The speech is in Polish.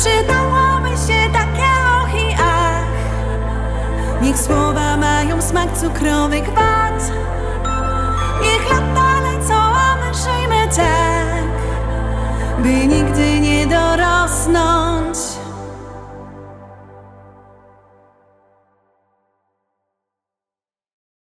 Przydałoby się takie och i ach. Niech słowa mają smak cukrowych wad Niech lata lecą, a my tak By nigdy nie do